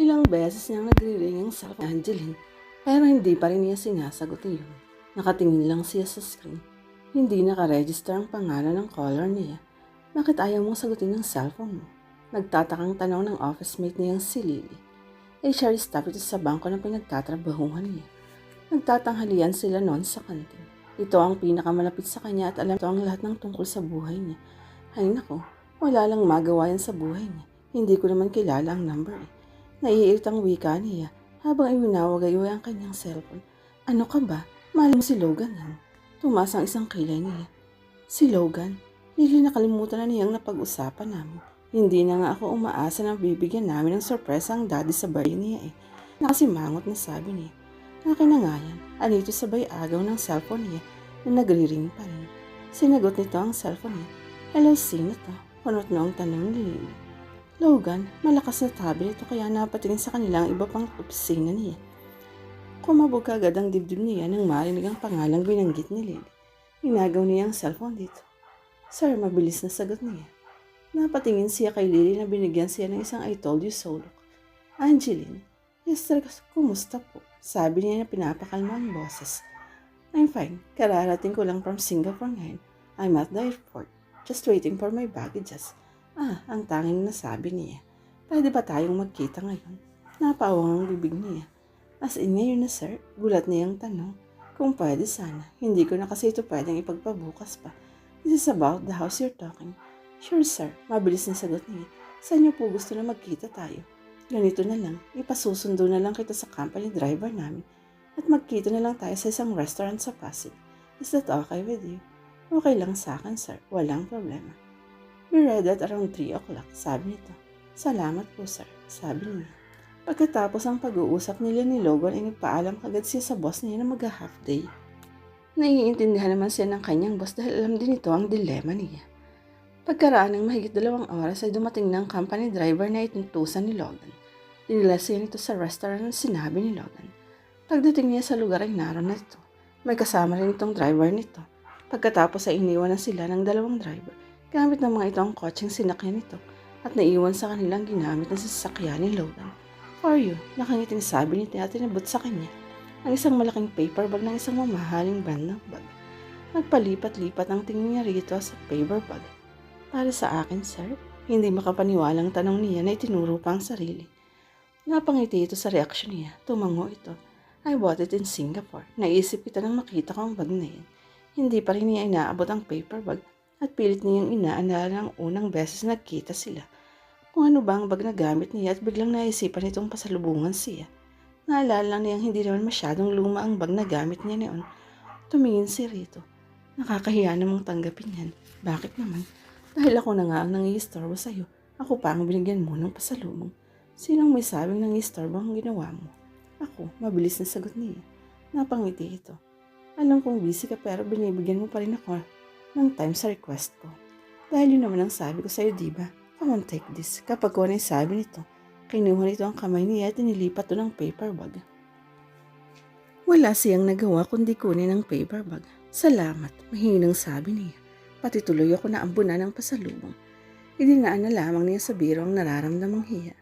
Ilang beses niyang nagre-ring ang cellphone ni Angeline, pero hindi pa rin niya sinasagot iyon. Nakatingin lang siya sa screen. Hindi nakaregister ang pangalan ng caller niya. Bakit ayaw mong sagutin ng cellphone mo? Nagtatakang tanong ng office mate niyang si Lily. HR staff ito sa bangko na pinagtatrabahuhan niya. Nagtatanghalian sila noon sa kantin. Ito ang pinakamalapit sa kanya at alam ito ang lahat ng tungkol sa buhay niya. Ay nako, wala lang magawa yan sa buhay niya. Hindi ko naman kilala ang number eh. Naiirit ang wika niya habang iwinawagayoy ang kanyang cellphone. Ano ka ba? Mahal mo si Logan yan. Tumas ang isang kilay niya. Si Logan? Lili nakalimutan na niyang napag-usapan namin. Hindi na nga ako umaasa na bibigyan namin ng sorpresa ang daddy sa birthday niya eh. Nakasimangot na sabi niya. Akin na nga yan. Anito sabay agaw ng cellphone niya na nagri-ring pa rin. Sinagot nito ang cellphone niya. Hello, sino to? Kunot noong tanong ni Lily. Logan, malakas na tabi nito kaya napatingin sa kanilang iba pang opisina niya. Kumabog agad ang dibdib niya nang marinig ang pangalang binanggit ni Lily. Inagaw niya ang cellphone dito. Sir, mabilis na sagot niya. Napatingin siya kay Lily na binigyan siya ng isang I told you so look. Angeline, yes sir, kumusta po? Sabi niya na pinapakalma ang boses. I'm fine. Kararating ko lang from Singapore ngayon. I'm at the airport. Just waiting for my baggages. Ah, ang tanging nasabi niya. Pwede ba tayong magkita ngayon? Napawang ang bibig niya. As in ngayon na sir, gulat niya ang tanong. Kung pwede sana, hindi ko na kasi ito pwedeng ipagpabukas pa. This is about the house you're talking. Sure sir, mabilis na sagot niya. Saan niyo po gusto na magkita tayo? Ganito na lang, ipasusundo na lang kita sa company driver namin at magkita na lang tayo sa isang restaurant sa Pasig. Is that okay with you? Okay lang sa akin, sir. Walang problema. Be ready at around 3 o'clock, sabi nito. Salamat po, sir, sabi niya. Pagkatapos ang pag-uusap nila ni Logan ay nagpaalam kagad siya sa boss niya na mag-half day. Naiintindihan naman siya ng kanyang boss dahil alam din ito ang dilema niya. Pagkaraan ng mahigit dalawang oras ay dumating ng company driver na ituntusan ni Logan. Dinala siya nito sa restaurant na sinabi ni Logan. Pagdating niya sa lugar ay naroon na ito. May kasama rin itong driver nito. Pagkatapos ay iniwan na sila ng dalawang driver gamit ng mga ito ang kotseng sinakyan nito at naiwan sa kanilang ginamit na sasakyan ni Logan. For you, nakangiting sabi ni Tia tinabot sa kanya ang isang malaking paper bag ng isang mamahaling brand ng bag. Nagpalipat-lipat ang tingin niya rito sa paper bag. Para sa akin, sir, hindi makapaniwalang tanong niya na itinuro pa ang sarili. Napangiti ito sa reaksyon niya. Tumango ito. I bought it in Singapore. Naisip kita nang makita ko ang bag na yan. Hindi pa rin niya inaabot ang paper bag at pilit niyang inaalala ng unang beses na nagkita sila. Kung ano ba ang bag na gamit niya at biglang naisipan itong pasalubungan siya. Naalala lang niyang hindi naman masyadong luma ang bag na gamit niya noon. Tumingin si Rito. Nakakahiya namang tanggapin yan. Bakit naman? Dahil ako na nga ang nangiistorbo sa'yo. Ako pa ang binigyan mo ng pasalubong. Sinong may sabing nangiistorbo ang ginawa mo? Ako, mabilis na sagot niya. Napangiti ito. Alam kong busy ka pero binibigyan mo pa rin ako ng time sa request ko. Dahil yun naman ang sabi ko sa'yo, di ba? Come on, take this. Kapag ko na yung sabi nito, kinuha nito ang kamay niya at inilipat to ng paper bag. Wala siyang nagawa kundi kunin ang paper bag. Salamat, mahinang sabi niya. Pati tuloy ako na ambunan ng pasalubong. Idinaan na lamang niya sa biro ang nararamdamang hiya.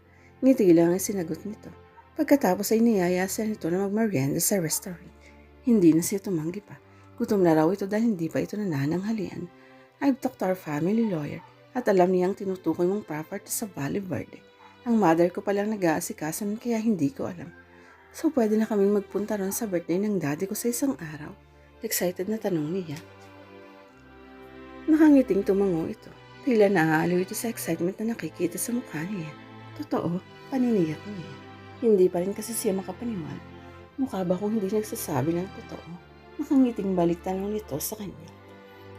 Ngiti lang ang sinagot nito. Pagkatapos ay niyaya siya nito na magmerienda sa restaurant. Hindi na siya tumanggi pa. Gutom na raw ito dahil hindi pa ito nanananghalian. I've talked to our family lawyer at alam niyang tinutukoy mong property sa Valley Verde. Ang mother ko palang nag-aasikaso nun kaya hindi ko alam. So pwede na kaming magpunta ron sa birthday ng daddy ko sa isang araw. Excited na tanong niya. Nakangiting tumango ito. Tila naaaliw ito sa excitement na nakikita sa mukha niya. Totoo, paniniyak niya. Hindi pa rin kasi siya makapaniwala. Mukha ba kung hindi nagsasabi ng totoo? Nakangiting balik tanong nito sa kanya.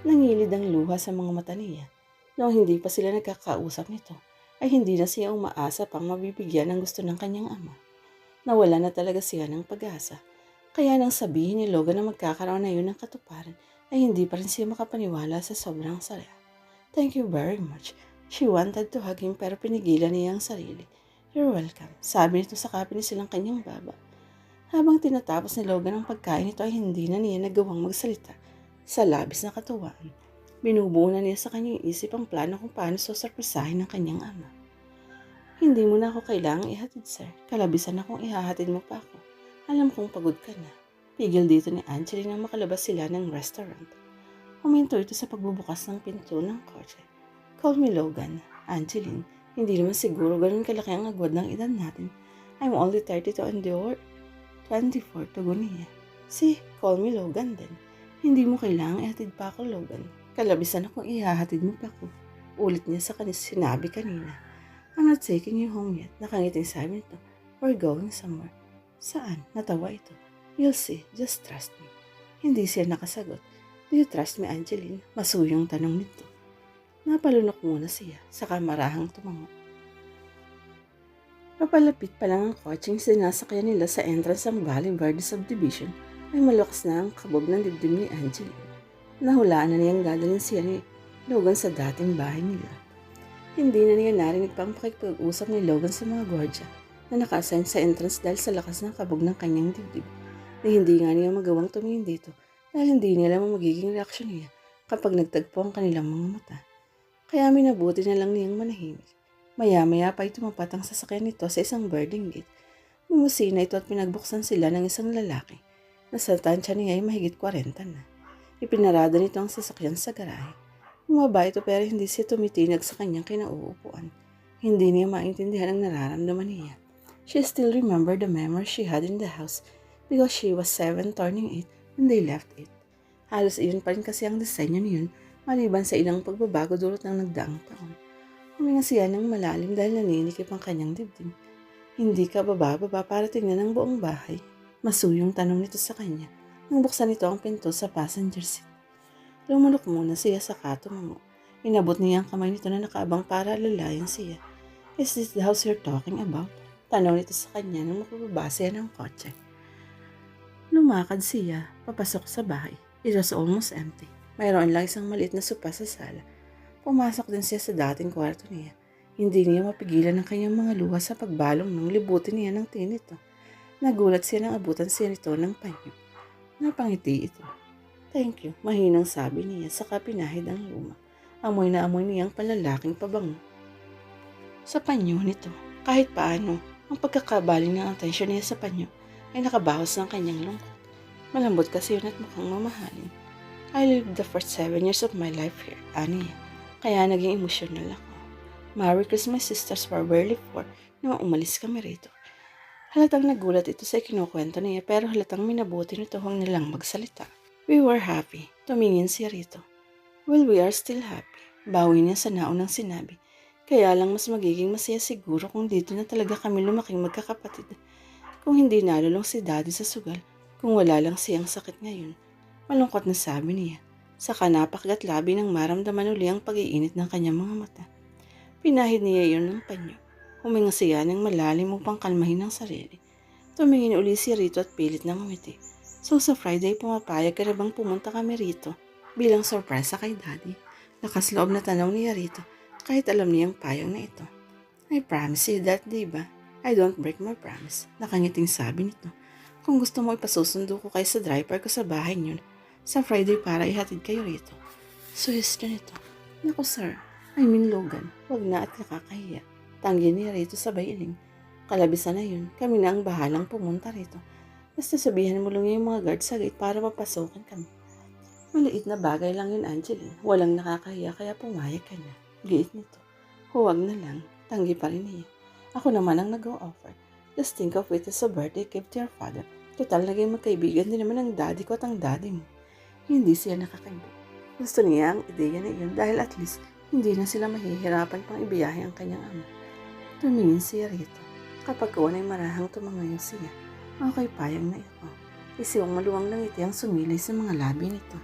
Nangilid ang luha sa mga mata niya. Noong hindi pa sila nagkakausap nito, ay hindi na siya umaasa pang mabibigyan ng gusto ng kanyang ama. Nawala na talaga siya ng pag-asa. Kaya nang sabihin ni Logan na magkakaroon na yun ng katuparan, ay hindi pa rin siya makapaniwala sa sobrang saya. Thank you very much. She wanted to hug him pero pinigilan niya ang sarili. You're welcome, sabi nito sa kapinis silang kanyang baba. Habang tinatapos ni Logan ang pagkain nito ay hindi na niya nagawang magsalita sa labis na katuwaan. Binubuo na niya sa kanyang isip ang plano kung paano susurpresahin ng kanyang ama. Hindi mo na ako kailangang ihatid, sir. Kalabisan akong ihahatid mo pa ako. Alam kong pagod ka na. Pigil dito ni Angeline nang makalabas sila ng restaurant. Huminto ito sa pagbubukas ng pinto ng kotse. Call me Logan. Angeline, hindi naman siguro ganun kalaki ang agwad ng edad natin. I'm only 32 and you're 24, tugon niya. See, call me Logan din. Hindi mo kailangang ihatid pa ako, Logan. Kalabisan akong ihahatid mo pa ako. Ulit niya sa kanis sinabi kanina. I'm not taking you home yet. Nakangiting sabi nito. We're going somewhere. Saan? Natawa ito. You'll see. Just trust me. Hindi siya nakasagot. Do you trust me, Angeline? Masuyong tanong nito. Napalunok muna siya, saka marahang tumango. Papalapit pa lang ang kotseng sinasakyan nila sa entrance ng Valley Subdivision ay malakas na ang kabog ng dibdib ni Angeline. Nahulaan na niyang dadalhin siya ni Logan sa dating bahay nila. Hindi na niya narinig pang pakikipag-usap ni Logan sa mga gwardya na nakasign sa entrance dahil sa lakas ng kabog ng kanyang dibdib na hindi nga niya magawang tumingin dito dahil hindi niya alam ang magiging reaksyon niya kapag nagtagpo ang kanilang mga mata. Kaya minabuti na lang niyang manahimik. Maya-maya pa ay tumapat ang sasakyan nito sa isang birding gate. Bumusina ito at pinagbuksan sila ng isang lalaki na sa tansya niya ay mahigit 40 na. Ipinarada nito ang sasakyan sa garahe. Bumaba ito pero hindi siya tumitinag sa kanyang kinauupuan. Hindi niya maintindihan ang nararamdaman niya. She still remembered the memories she had in the house because she was 7 turning 8 when they left it. Halos iyon pa rin kasi ang disenyo niyon maliban sa ilang pagbabago dulot ng nagdaang taon. Huminga siya ng malalim dahil naninikip ang kanyang dibdib. Hindi ka bababa para tingnan ang buong bahay. Masuyong tanong nito sa kanya nang buksan nito ang pinto sa passenger seat. Lumunok muna siya sa katumango. Inabot niya ang kamay nito na nakaabang para lalayan siya. Is this the house you're talking about? Tanong nito sa kanya nang mapababa siya ng kotse. Lumakad siya, papasok sa bahay. It was almost empty. Mayroon lang isang maliit na sopa sa sala. Pumasok din siya sa dating kwarto niya. Hindi niya mapigilan ang kanyang mga luha sa pagbalong nang libutin niya ng tingin nito. Nagulat siya nang abutan siya nito ng panyo. Napangiti ito. Thank you, mahinang sabi niya sa kapinahid ang luma. Amoy na amoy niyang palalaking pabango. Sa panyo nito, kahit paano, ang pagkakabaling ng atensyon niya sa panyo ay nakabawas ng kanyang lungkot. Malambot kasi yun at mukhang mamahalin. I lived the first seven years of my life here, ani. Kaya naging emosyonal ako. Merry Christmas sisters were barely four nang umalis kami rito. Halatang nagulat ito sa ikinukwento niya pero halatang minabuti nito huwag nilang magsalita. We were happy. Tumingin siya rito. Well, we are still happy. Bawi niya sa naunang sinabi. Kaya lang mas magiging masaya siguro kung dito na talaga kami lumaking magkakapatid. Kung hindi nalulong si daddy sa sugal, kung wala lang siyang sakit ngayon. Malungkot na sabi niya. Saka napakagat labi nang maramdaman uli ang pag-iinit ng kanyang mga mata. Pinahid niya yun ng panyo. Huminga siya ng malalim upang kalmahin ang sarili. Tumingin uli si Rito at pilit na ngumiti. So sa Friday pumapayag ka bang pumunta kami rito bilang sorpresa kay Daddy? Lakas loob na tanaw niya rito kahit alam niyang payag na ito. I promise you that, di ba? I don't break my promise. Nakangiting sabi nito. Kung gusto mo ipasusundo ko kayo sa driver ko sa bahay niyo sa Friday para ihatid kayo rito. Suhestyo nito. Naku sir, I mean Logan, wag na at nakakahiya. Tanggi niya rito sa bailing. Kalabisan na yun, kami na ang bahalang pumunta rito. Basta sabihan mo lang yung mga guard sa gate para mapasokan kami. Maliit na bagay lang yun, Angeline. Walang nakakahiya kaya pumayag ka na. Giit nito. Huwag na lang. Tanggi pa rin niya. Ako naman ang nag-o-offer. Just think of it as a birthday gift to your father. Total, naging magkaibigan din naman ang daddy ko at ang daddy mo. Hindi siya nakakaiba. Gusto niya ang ideya na iyon dahil at least hindi na sila mahihirapan pang ibiyahe ang kanyang ama. Tumingin siya rito. Kapag kawan ay marahang tumangayon siya, okay payang na ito. Isiwang maluwang lang iti ang sumilay sa mga labi nito.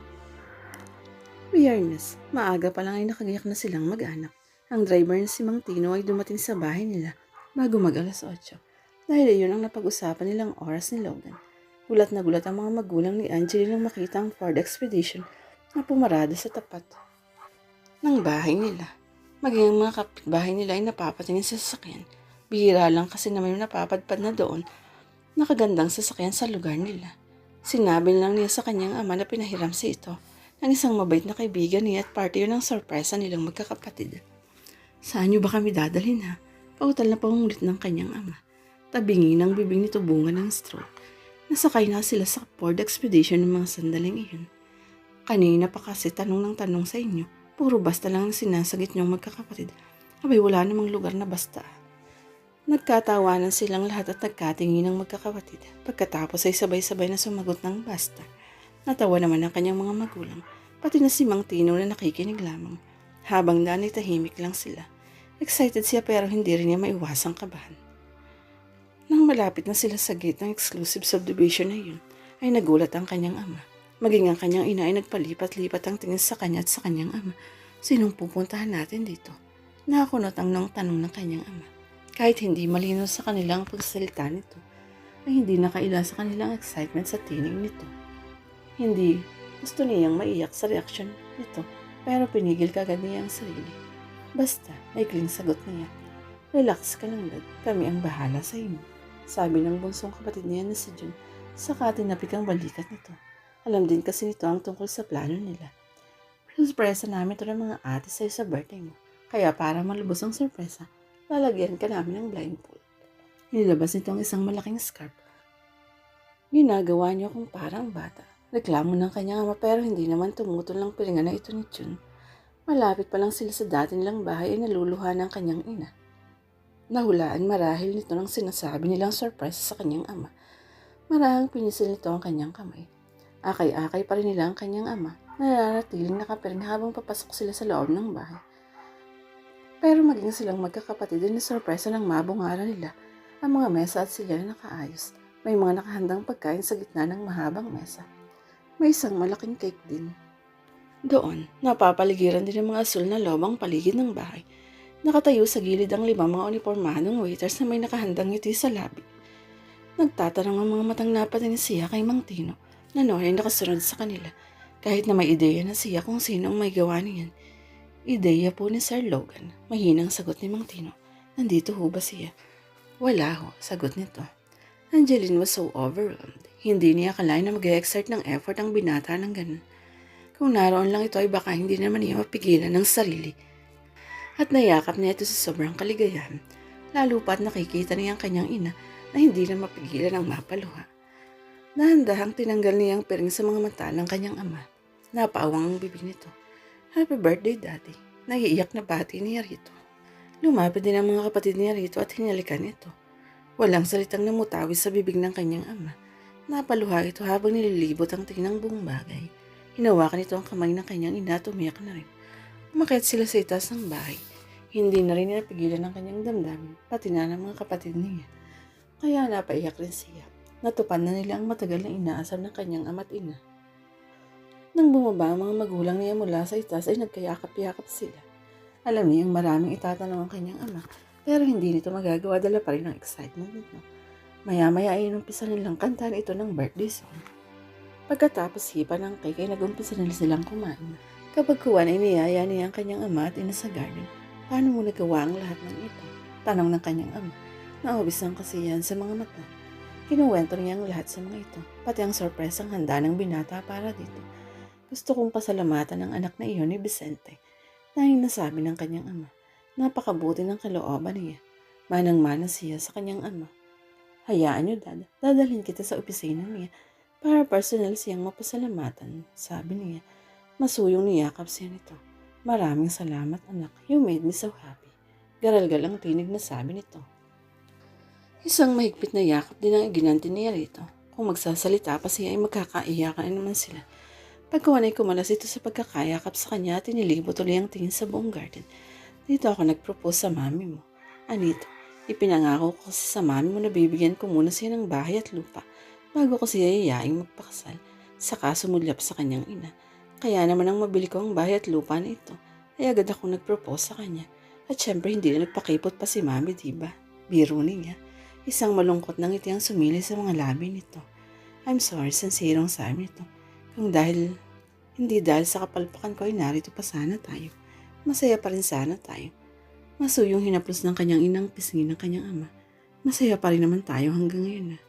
Weirdness, maaga pa lang ay nakagayak na silang mag-anak. Ang driver na si Mang Tino ay dumating sa bahay nila bago mag alas 8. Dahil iyon ang napag-usapan nilang oras ni Logan. Gulat na gulat ang mga magulang ni Angeline nang makita ang Ford Expedition na pumarada sa tapat ng bahay nila. Maging ang mga kapitbahay nila ay napapatingin sa sasakyan. Bihira lang kasi na may napapadpad na doon nakagandang sasakyan sa lugar nila. Sinabi lang niya sa kanyang ama na pinahiram si ito ng isang mabait na kaibigan niya at party yun ang sorpresa nilang magkakapatid. Saan niyo ba kami dadalhin ha? Pautal na pangungulit ng kanyang ama. Tabingi ng bibig nito bunga ng stroke. Nasakay na sila sa Ford Expedition ng mga sandaling iyon. Kanina pa kasi tanong ng tanong sa inyo, puro basta lang ang sinasagit niyong magkakapatid. Abay wala namang lugar na basta. Nagkatawanan silang lahat at nagkatingin ng magkakapatid. Pagkatapos ay sabay-sabay na sumagot ng basta. Natawa naman ang kanyang mga magulang, pati na si Mang Tino na nakikinig lamang. Habang daan ay tahimik lang sila. Excited siya pero hindi rin niya maiwasang kabahan. Nang malapit na sila sa gate ng exclusive subdivision na yun, ay nagulat ang kanyang ama. Maging ang kanyang ina ay nagpalipat-lipat ang tingin sa kanya at sa kanyang ama. Sinong pupuntahan natin dito? Nakakunot ang nang tanong ng kanyang ama. Kahit hindi malinaw sa kanilang pagsalita nito, ay hindi nakaila sa kanilang excitement sa tinig nito. Hindi gusto niyang maiyak sa reaksyon nito, pero pinigil kagad niya ang sarili. Basta, may kling sagot niya. Relax ka lang, dad. Kami ang bahala sa inyo. Sabi ng bunsong kapatid niya na si Jun, saka tinapik ang balikat nito. Alam din kasi nito ang tungkol sa plano nila. Surpresa namin ito ng mga ate sa'yo sa birthday mo. Kaya para malubos ang sorpresa, lalagyan ka namin ng blindfold. Nilabas nito ang isang malaking scarf. Ginagawa niyo kung parang bata. Reklamo ng kanyang ama pero hindi naman tumutol ang piringa na ito ni Jun. Malapit pa lang sila sa dati nilang bahay ay naluluha ng kanyang ina. Nahulaan marahil nito ng sinasabi nilang surprise sa kanyang ama. Marahang pinisil nito ang kanyang kamay. Akay-akay pa rin nila ang kanyang ama na naratiling nakapiring habang papasok sila sa loob ng bahay. Pero maging silang magkakapatid din na sorpresa ng mabungaran nila ang mga mesa at sila na nakaayos. May mga nakahandang pagkain sa gitna ng mahabang mesa. May isang malaking cake din. Doon, napapaligiran din ng mga asul na lobang paligid ng bahay. Nakatayo sa gilid ang limang mga uniformadong waiters na may nakahandang ngiti sa labi. Nagtatanong ang mga matang napatingin siya kay Mang Tino na noon ay nakasunod sa kanila kahit na may ideya na siya kung sino ang may gawa niyan. Ideya po ni Sir Logan. Mahinang sagot ni Mang Tino. Nandito ho ba siya? Wala ho, sagot nito. Angeline was so overwhelmed. Hindi niya akalain na mag-exert ng effort ang binata ng ganun. Kung naroon lang ito ay baka hindi naman niya mapigilan ng sarili. At nayakap niya ito sa sobrang kaligayahan. Lalo pa't nakikita niya ang kanyang ina na hindi na mapigilan ang mapaluha. Dahan-dahang tinanggal niya ang piring sa mga mata ng kanyang ama. Napaawang ang bibig nito. Happy birthday, Daddy. Naiiyak na bati niya rito. Lumapit din ang mga kapatid niya rito at hinalikan ito. Walang salitang namutawi sa bibig ng kanyang ama. Napaluha ito habang nililibot ang tingin ng buong bagay. Hinawakan ito ang kamay ng kanyang ina at umiyak na rin. Umakyat sila sa itaas ng bahay. Hindi na rin napigilan ang kanyang damdamin, pati na ng mga kapatid niya. Kaya napaiyak rin siya. Natupan na nila ang matagal na inaasam ng kanyang ama't ina. Nang bumaba ang mga magulang niya mula sa itaas ay nagkayakap-yakap sila. Alam niyang maraming itatanong ang kanyang ama, pero hindi nito magagawa dala pa rin ang excitement nito. Maya-maya ay inumpisa nilang kantahan ito ng birthday song. Pagkatapos hipa ng cake ay nagumpisa nila silang kumain. Kapag kuwan ay niyaya niya ang kanyang ama at ina sa garden. Paano mo nagawa ang lahat ng ito? Tanong ng kanyang ama. Naubis ang kasiyahan sa mga mata. Kinuwento niya ang lahat sa mga ito, pati ang sorpresang handa ng binata para dito. Gusto kong pasalamatan ang anak na iyon ni Vicente. Dahil nasabi ng kanyang ama, napakabuti ng kalooban niya. Manang-mana siya sa kanyang ama. Hayaan niyo, dad. Dadalhin kita sa opisina niya para personal siyang mapasalamatan, sabi niya. Masuyong niyakap siya nito. Maraming salamat, anak. You made me so happy. Garalgal ang tinig na sabi nito. Isang mahigpit na yakap din ang ginanti niya rito. Kung magsasalita pa siya ay magkakaiyakan naman sila. Pagkawan ay kumalas ito sa pagkakayakap sa kanya at inilibot ulit ang tingin sa buong garden. Dito ako nag-propose sa mami mo. Anito, ipinangako ko kasi sa mami mo na bibigyan ko muna siya ng bahay at lupa bago ko siya yayaing magpakasal. Saka sumulyap sa kanyang ina. Kaya naman ang mabili ko ang bahay at lupa na ito, ay agad akong nag-propose sa kanya. At syempre hindi na nagpakipot pa si mami, diba? Biro niya. Isang malungkot na ngiti ang sumili sa mga labi nito. I'm sorry, sincere sabi nito. Kung dahil, hindi dahil sa kapalpakan ko ay narito pa sana tayo. Masaya pa rin sana tayo. Masuyong hinaplos ng kanyang inang pisngin ng kanyang ama. Masaya pa rin naman tayo hanggang ngayon. ah.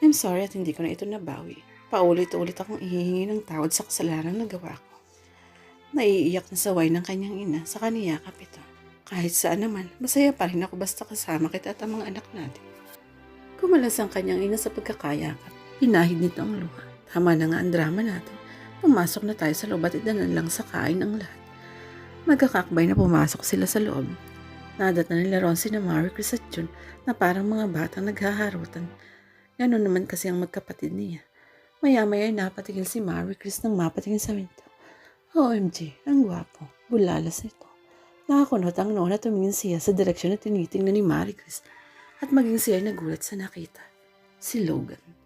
I'm sorry at hindi ko na ito nabawi. Paulit-ulit akong ihihingi ng tawad sa kasalanan na gawa ko. Naiiyak na saway ng kanyang ina sa kaniyakap ito. Kahit saan naman, masaya pa rin ako basta kasama kita at ang mga anak natin. Kumalas ang kanyang ina sa pagkakayakap. Hinahid nito ang luha. Tama na nga ang drama natin. Pumasok na tayo sa loob at idanan lang sa kain ang lahat. Magkakakbay na pumasok sila sa loob. Nadat na nila Ron si na Marie Chris at June na parang mga batang naghaharutan. Ganon naman kasi ang magkapatid niya. Maya-maya ay napatingin si Marie Chris nang mapatingin sa window. OMG, ang gwapo. Bulalas nito. Nakakunot ang noon na tumingin siya sa direksyon na tinitingnan ni Marie Chris at maging siya nagulat sa nakita. Si Logan.